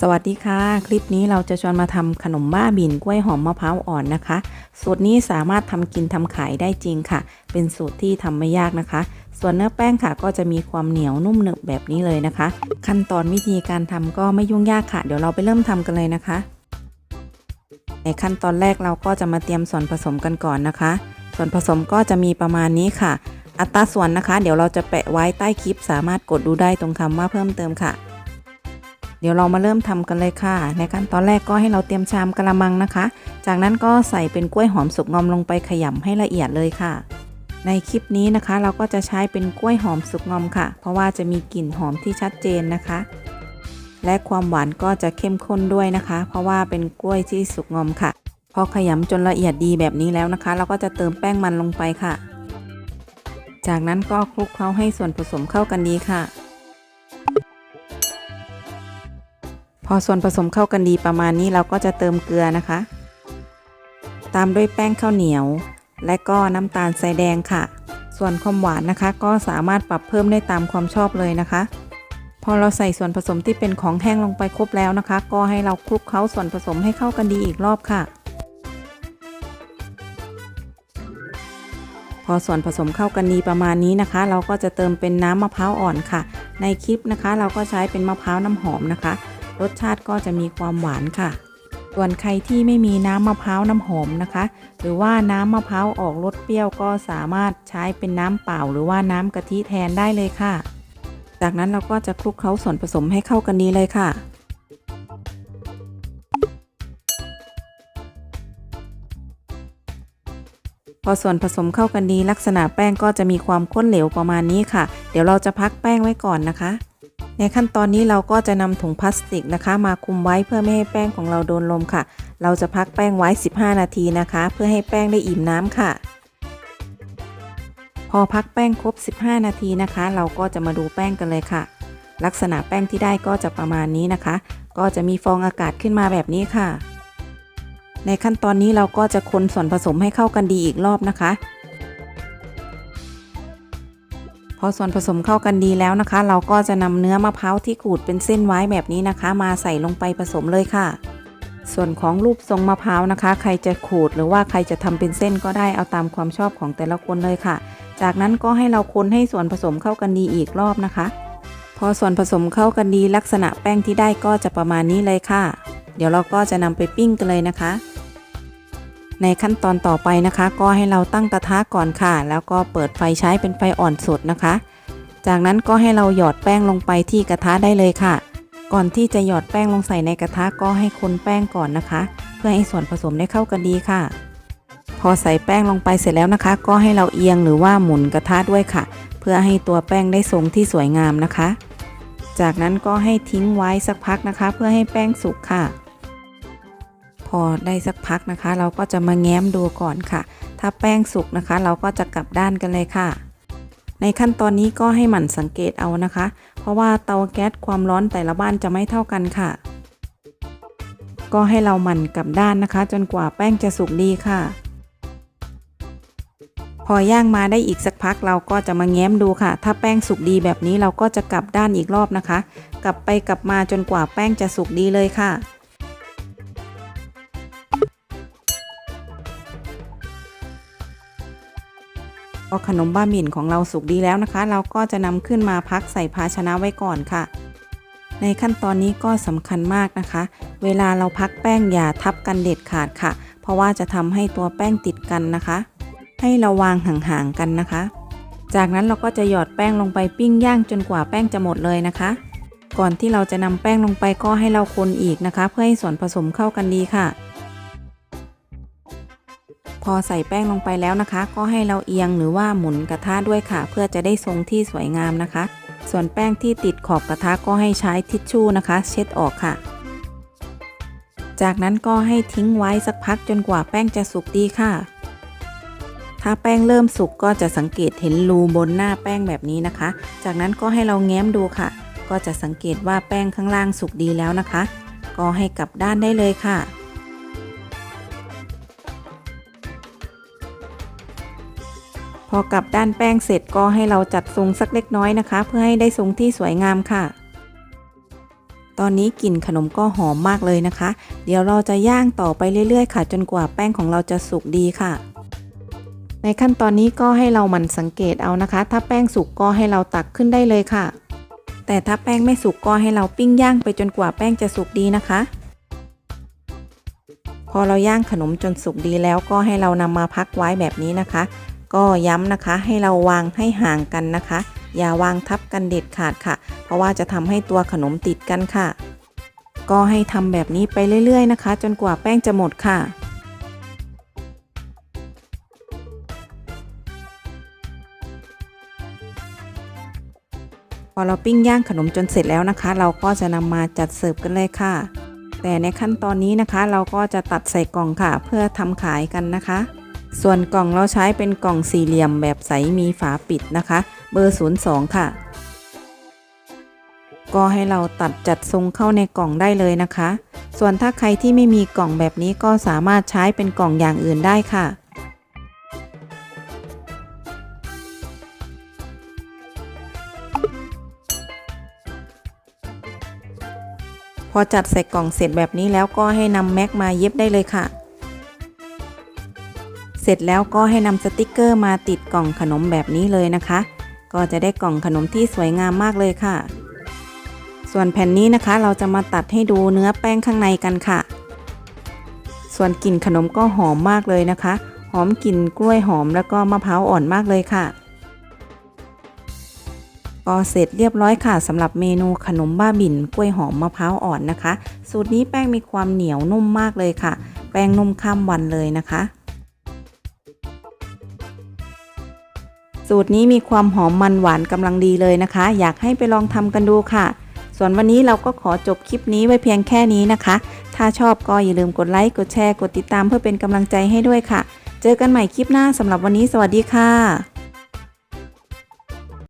สวัสดีค่ะ คลิปนี้เราจะชวนมาทำขนมบ้าบินกล้วยหอมมะพร้าวอ่อนนะคะ สูตรนี้สามารถทำกินทำขายได้จริงค่ะ เป็นสูตรที่ทำไม่ยากนะคะ ส่วนเนื้อแป้งค่ะ ก็จะมีความเหนียวนุ่มหนึบแบบนี้เลยนะคะ ขั้นตอนวิธีการทำก็ไม่ยุ่งยากค่ะ เดี๋ยวเราไปเริ่มทำกันเลยนะคะ ในขั้นตอนแรกเราก็จะมาเตรียมส่วนผสมกันก่อนนะคะ ส่วนผสมก็จะมีประมาณนี้ค่ะ อัตราส่วนนะคะ เดี๋ยวเราจะแปะไว้ใต้คลิป สามารถกดดูได้ตรงคำว่าเพิ่มเติมค่ะ ดี๋ยวเรามาเริ่มทำกันเลยค่ะ ในขั้นตอนแรกก็ให้เราเตรียมชามกระมังนะคะ จากนั้นก็ใส่เป็นกล้วยหอมสุกงอมลงไปขยำให้ละเอียดเลยค่ะ ในคลิปนี้นะคะเราก็จะใช้เป็นกล้วยหอมสุกงอมค่ะ เพราะว่าจะมีกลิ่นหอมที่ชัดเจนนะคะ และความหวานก็จะเข้มข้นด้วยนะคะ เพราะว่าเป็นกล้วยที่สุกงอมค่ะ พอขยำจนละเอียดดีแบบนี้แล้วนะคะ เราก็จะเติมแป้งมันลงไปค่ะ จากนั้นก็คลุกเคล้าให้ส่วนผสมเข้ากันดีค่ะ อส่วนผสมเข้ากันดีประมาณนี้เราก็จะเติมเกลือนะคะ ตามด้วยแป้งข้าวเหนียว และก็น้ำตาลทรายแดงค่ะ ส่วนความหวานนะคะ ก็สามารถปรับเพิ่มได้ตามความชอบเลยนะคะ พอเราใส่ส่วนผสมที่เป็นของแห้งลงไปครบแล้วนะคะ ก็ให้เราคลุกเคล้าส่วนผสมให้เข้ากันดีอีกรอบค่ะ พอส่วนผสมเข้ากันดีประมาณนี้นะคะ เราก็จะเติมเป็นน้ำมะพร้าวอ่อนค่ะ ในคลิปนะคะ เราก็ใช้เป็นมะพร้าวน้ำหอมนะคะ รสชาติก็จะมีความหวานค่ะ ส่วนใครที่ไม่มีน้ำมะพร้าวน้ำหอมนะคะ หรือว่าน้ำมะพร้าวออกรสเปรี้ยวก็สามารถใช้เป็นน้ำเปล่า หรือว่าน้ำกะทิแทนได้เลยค่ะ จากนั้นเราก็จะคลุกเคล้าส่วนผสมให้เข้ากันดีเลยค่ะพอส่วนผสมเข้ากันดีลักษณะแป้งก็จะมีความข้นเหลวประมาณนี้ค่ะ เดี๋ยวเราจะพักแป้งไว้ก่อนนะคะ ในขั้นตอนนี้เราก็จะนำถุงพลาสติกนะคะ มาคุมไว้เพื่อไม่ให้แป้งของเราโดนลมค่ะ เราจะพักแป้งไว้ 15 นาทีนะคะ เพื่อให้แป้งได้อิ่มน้ำค่ะ พอพักแป้งครบ 15 นาทีนะคะ เราก็จะมาดูแป้งกันเลยค่ะ ลักษณะแป้งที่ได้ก็จะประมาณนี้นะคะ ก็จะมีฟองอากาศขึ้นมาแบบนี้ค่ะ ในขั้นตอนนี้เราก็จะคนส่วนผสมให้เข้ากันดีอีกรอบนะคะ อส่วนผสมเข้ากันดีแล้วนะคะ เราก็จะนำเนื้อมะพร้าวที่ขูดเป็นเส้นไว้แบบนี้นะคะ มาใส่ลงไปผสมเลยค่ะ ส่วนของรูปทรงมะพร้าวนะคะ ใครจะขูดหรือว่าใครจะทำเป็นเส้นก็ได้เอาตามความชอบของแต่ละคนเลยค่ะ จากนั้นก็ให้เราคนให้ส่วนผสมเข้ากันดีอีกรอบนะคะ พอส่วนผสมเข้ากันดีลักษณะแป้งที่ได้ก็จะประมาณนี้เลยค่ะ เดี๋ยวเราก็จะนำไปปิ้งกันเลยนะคะ ในขั้นตอนต่อไปนะคะ ก็ให้เราตั้งกระทะก่อนค่ะ แล้วก็เปิดไฟใช้เป็นไฟอ่อนสุดนะคะ จากนั้นก็ให้เราหยอดแป้งลงไปที่กระทะได้เลยค่ะ ก่อนที่จะหยอดแป้งลงใส่ในกระทะก็ให้คนแป้งก่อนนะคะ เพื่อให้ส่วนผสมได้เข้ากันดีค่ะ พอใส่แป้งลงไปเสร็จแล้วนะคะ ก็ให้เราเอียงหรือว่าหมุนกระทะด้วยค่ะ เพื่อให้ตัวแป้งได้ทรงที่สวยงามนะคะ จากนั้นก็ให้ทิ้งไว้สักพักนะคะ เพื่อให้แป้งสุกค่ะ อได้สักพักนะคะ เราก็จะมาแง้มดูก่อนค่ะ ถ้าแป้งสุกนะคะ เราก็จะกลับด้านกันเลยค่ะ ในขั้นตอนนี้ก็ให้หมั่นสังเกตเอานะคะ เพราะว่าเตาแก๊สความร้อนแต่ละบ้านจะไม่เท่ากันค่ะ ก็ให้เราหมั่นกลับด้านนะคะ จนกว่าแป้งจะสุกดีค่ะ พอย่างมาได้อีกสักพักเราก็จะมาแง้มดูค่ะ ถ้าแป้งสุกดีแบบนี้เราก็จะกลับด้านอีกรอบนะคะ กลับไปกลับมาจนกว่าแป้งจะสุกดีเลยค่ะ พอขนมบ้าหมิ่นของเราสุกดีแล้วนะคะ เราก็จะนำขึ้นมาพักใส่ภาชนะไว้ก่อนค่ะ ในขั้นตอนนี้ก็สำคัญมากนะคะ เวลาเราพักแป้งอย่าทับกันเด็ดขาดค่ะ เพราะว่าจะทำให้ตัวแป้งติดกันนะคะ ให้เราวางห่างๆกันนะคะ จากนั้นเราก็จะหยอดแป้งลงไปปิ้งย่างจนกว่าแป้งจะหมดเลยนะคะ ก่อนที่เราจะนำแป้งลงไปก็ให้เราคนอีกนะคะ เพื่อให้ส่วนผสมเข้ากันดีค่ะ พอใส่แป้งลงไปแล้วนะคะ ก็ให้เราเอียงหรือว่าหมุนกระทะด้วยค่ะ เพื่อจะได้ทรงที่สวยงามนะคะ ส่วนแป้งที่ติดขอบกระทะก็ให้ใช้ทิชชู่นะคะ เช็ดออกค่ะ จากนั้นก็ให้ทิ้งไว้สักพักจนกว่าแป้งจะสุกดีค่ะ ถ้าแป้งเริ่มสุกก็จะสังเกตเห็นรูบนหน้าแป้งแบบนี้นะคะ จากนั้นก็ให้เราแง้มดูค่ะ ก็จะสังเกตว่าแป้งข้างล่างสุกดีแล้วนะคะ ก็ให้กลับด้านได้เลยค่ะ พอกลับด้านแป้งเสร็จก็ให้เราจัดทรงสักเล็กน้อยนะคะ เพื่อให้ได้ทรงที่สวยงามค่ะ ตอนนี้กลิ่นขนมก็หอมมากเลยนะคะ เดี๋ยวเราจะย่างต่อไปเรื่อยๆ ค่ะ จนกว่าแป้งของเราจะสุกดีค่ะ ในขั้นตอนนี้ก็ให้เราหมั่นสังเกตเอานะคะ ถ้าแป้งสุกก็ให้เราตักขึ้นได้เลยค่ะ แต่ถ้าแป้งไม่สุกก็ให้เราปิ้งย่างไปจนกว่าแป้งจะสุกดีนะคะ พอเราย่างขนมจนสุกดีแล้วก็ให้เรานำมาพักไว้แบบนี้นะคะ ก็ย้ำนะคะให้เราวางให้ห่างกันนะคะ อย่าวางทับกันเด็ดขาดค่ะ เพราะว่าจะทำให้ตัวขนมติดกันค่ะ ก็ให้ทำแบบนี้ไปเรื่อย ๆ นะคะ จนกว่าแป้งจะหมดค่ะพอเราปิ้งย่างขนมจนเสร็จแล้วนะคะ เราก็จะนำมาจัดเสิร์ฟกันเลยค่ะ แต่ในขั้นตอนนี้นะคะ เราก็จะตัดใส่กล่องค่ะ เพื่อทำขายกันนะคะ ส่วนกล่องเราใช้เป็นกล่องสี่เหลี่ยมแบบใสมีฝาปิดนะคะ เบอร์ 02 ค่ะ ก็ให้เราตัดจัดทรงเข้าในกล่องได้เลยนะคะ ส่วนถ้าใครที่ไม่มีกล่องแบบนี้ก็สามารถใช้เป็นกล่องอย่างอื่นได้ค่ะพอจัดใส่กล่องเสร็จแบบนี้แล้วก็ให้นำแม็กมาเย็บได้เลยค่ะ เสร็จแล้วก็ให้นำสติกเกอร์มาติดกล่องขนมแบบนี้เลยนะคะ ก็จะได้กล่องขนมที่สวยงามมากเลยค่ะ ส่วนแผ่นนี้นะคะเราจะมาตัดให้ดูเนื้อแป้งข้างในกันค่ะ ส่วนกลิ่นขนมก็หอมมากเลยนะคะ หอมกลิ่นกล้วยหอมแล้วก็มะพร้าวอ่อนมากเลยค่ะก็เสร็จเรียบร้อยค่ะสำหรับเมนูขนมบ้าบิ่นกล้วยหอมมะพร้าวอ่อนนะคะ สูตรนี้แป้งมีความเหนียวนุ่มมากเลยค่ะ แป้งนุ่มข้ามวันเลยนะคะ สูตรนี้มีความหอมมันหวานกำลังดีเลยนะคะ อยากให้ไปลองทำกันดูค่ะ ส่วนวันนี้เราก็ขอจบคลิปนี้ไว้เพียงแค่นี้นะคะ ถ้าชอบก็อย่าลืมกดไลค์ กดแชร์ กดติดตามเพื่อเป็นกำลังใจให้ด้วยค่ะ เจอกันใหม่คลิปหน้าสำหรับวันนี้สวัสดีค่ะ